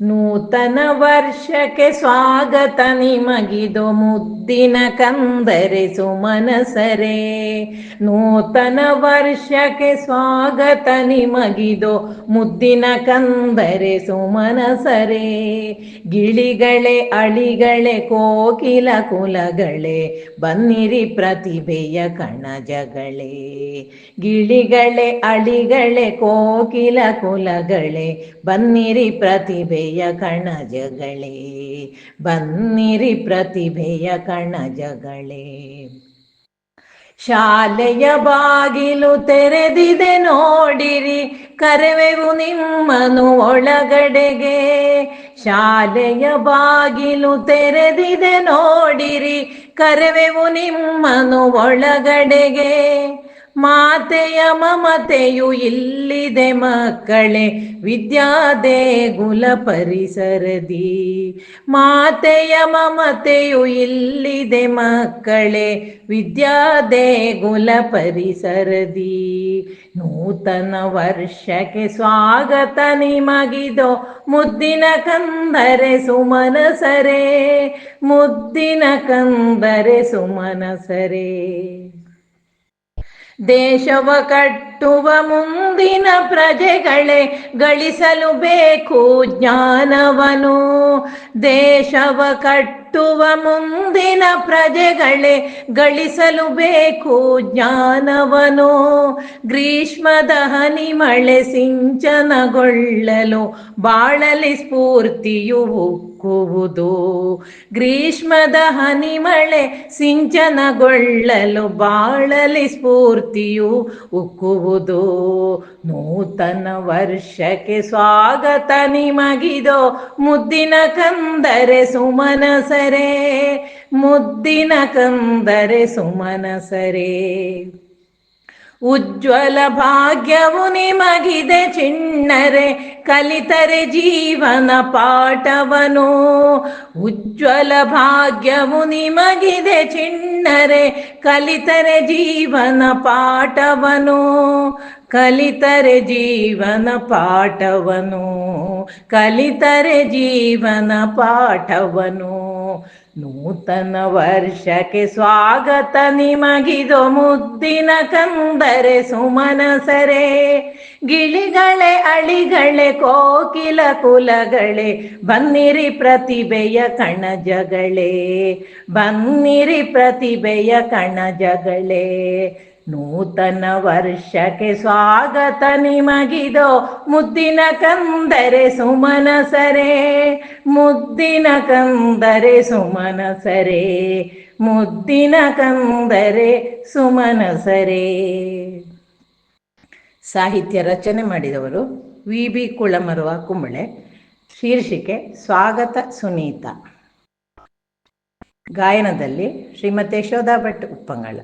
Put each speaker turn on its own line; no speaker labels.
ನೂತನ ವರ್ಷಕ್ಕೆ ಸ್ವಾಗತ ನಿಮಗಿದು ಮುದ್ದಿನ ಕಂದರೆ ಸುಮನಸರೇ. ನೂತನ ವರ್ಷಕ್ಕೆ ಸ್ವಾಗತ ನಿಮಗಿದು ಮುದ್ದಿನ ಕಂದರೆ ಸುಮನಸರೇ. ಗಿಳಿಗಳೇ, ಅಳಿಗಳೇ, ಕೋಕಿಲ ಕುಲಗಳೇ, ಬನ್ನಿರಿ ಪ್ರತಿಭೆಯ ಕಣಜಗಳೇ. ಗಿಳಿಗಳೇ, ಅಳಿಗಳೇ, ಕೋಕಿಲ ಕುಲಗಳೇ, ಬನ್ನಿರಿ ಪ್ರತಿಭೆಯ ಕಣಜಗಳೇ, ಬನ್ನಿರಿ ಪ್ರತಿಭೆಯ ಕಣಜಗಳೇ. ಶಾಲೆಯ ಬಾಗಿಲು ತೆರೆದಿದೆ ನೋಡಿರಿ, ಕರೆವೆವು ನಿಮ್ಮನು ಒಳಗಡೆಗೆ. ಶಾಲೆಯ ಬಾಗಿಲು ತೆರೆದಿದೆ ನೋಡಿರಿ, ಕರೆವೆವು ನಿಮ್ಮನು ಒಳಗಡೆಗೆ. ಮಾತೆಯ ಮಮತೆಯು ಇಲ್ಲಿದೆ ಮಕ್ಕಳೇ ವಿದ್ಯಾದೇಗುಲ ಪರಿಸರದಿ. ಮಾತೆಯ ಮಮತೆಯು ಇಲ್ಲಿದೆ ಮಕ್ಕಳೇ ವಿದ್ಯಾದೇಗುಲ ಪರಿಸರದಿ. ನೂತನ ವರ್ಷಕ್ಕೆ ಸ್ವಾಗತ ನಿಮಗಿದೋ, ಮುದ್ದಿನ ಕಂದರೆ ಸುಮನಸರೇ, ಮುದ್ದಿನ ಕಂದರೆ ಸುಮನಸರೇ. ದೇಶವ ಕಟ್ಟುವ ಮುಂದಿನ ಪ್ರಜೆಗಳೇ ಗಳಿಸಲು ಬೇಕು ಜ್ಞಾನವನು. ದೇಶವ ಕಟ್ಟುವ ಮುಂದಿನ ಪ್ರಜೆಗಳೇ ಗಳಿಸಲು ಬೇಕು ಜ್ಞಾನವನು. ಗ್ರೀಷ್ಮದ ಹನಿ ಮಳೆ ಸಿಂಚನಗೊಳ್ಳಲು ಬಾಳಲಿ ಸ್ಫೂರ್ತಿಯು ಉಕ್ಕುವುದು. ಗ್ರೀಷ್ಮದ ಹನಿ ಮಳೆ ಸಿಂಚನಗೊಳ್ಳಲು ಬಾಳಲಿ ಸ್ಫೂರ್ತಿಯು ಉಕ್ಕುವುದು. ನೂತನ ವರ್ಷಕ್ಕೆ ಸ್ವಾಗತ ನಿಮಗಿದೋ. ಮುದ್ದಿನ ಕಂದರೆ ಸುಮನ ಸರೇ ಮುದ್ದಿನ ಕಂದರೆ ಸುಮನಸರೇ. ಉಜ್ವಲ ಭಾಗ್ಯವು ನಿಮಗಿದೆ ಚಿಣ್ಣರೆ, ಕಲಿತರೆ ಜೀವನ ಪಾಠವನು. ಉಜ್ವಲ ಭಾಗ್ಯವು ನಿಮಗಿದೆ ಚಿಣ್ಣರೆ, ಕಲಿತರೆ ಜೀವನ ಪಾಠವನು. ಕಲಿತರೆ ಜೀವನ ಪಾಠವನು, ಕಲಿತರೆ ಜೀವನ ಪಾಠವನು. ನೂತನ ವರ್ಷಕ್ಕೆ ಸ್ವಾಗತ ನಿಮಗಿದು ಮುದ್ದಿನ ಕಂದರೆ ಸುಮನಸರೆ. ಗಿಳಿಗಳೆ, ಅಳಿಗಳೆ, ಕೋಕಿಲ ಕುಲಗಳೆ, ಬನ್ನಿರಿ ಪ್ರತಿಭೆಯ ಕಣಜಗಳೇ. ಬನ್ನಿರಿ ಪ್ರತಿಭೆಯ ಕಣಜಗಳೇ. ನೂತನ ವರ್ಷಕ್ಕೆ ಸ್ವಾಗತ ನಿಮಗಿದೋ. ಮುದ್ದಿನ ಕಂದರೆ ಸುಮನಸರೆ, ಮುದ್ದಿನ ಕಂದರೆ ಸುಮನಸರೆ, ಮುದ್ದಿನ ಕಂದರೆ ಸುಮನಸರೇ. ಸಾಹಿತ್ಯ ರಚನೆ ಮಾಡಿದವರು ವಿ ಬಿ ಕುಳಮರುವ ಕುಂಬಳೆ, ಶೀರ್ಷಿಕೆ ಸ್ವಾಗತ ಸುನೀತ. ಗಾಯನದಲ್ಲಿ ಶ್ರೀಮತಿ ಯಶೋಧಾ ಭಟ್ ಉಪ್ಪಂಗಳ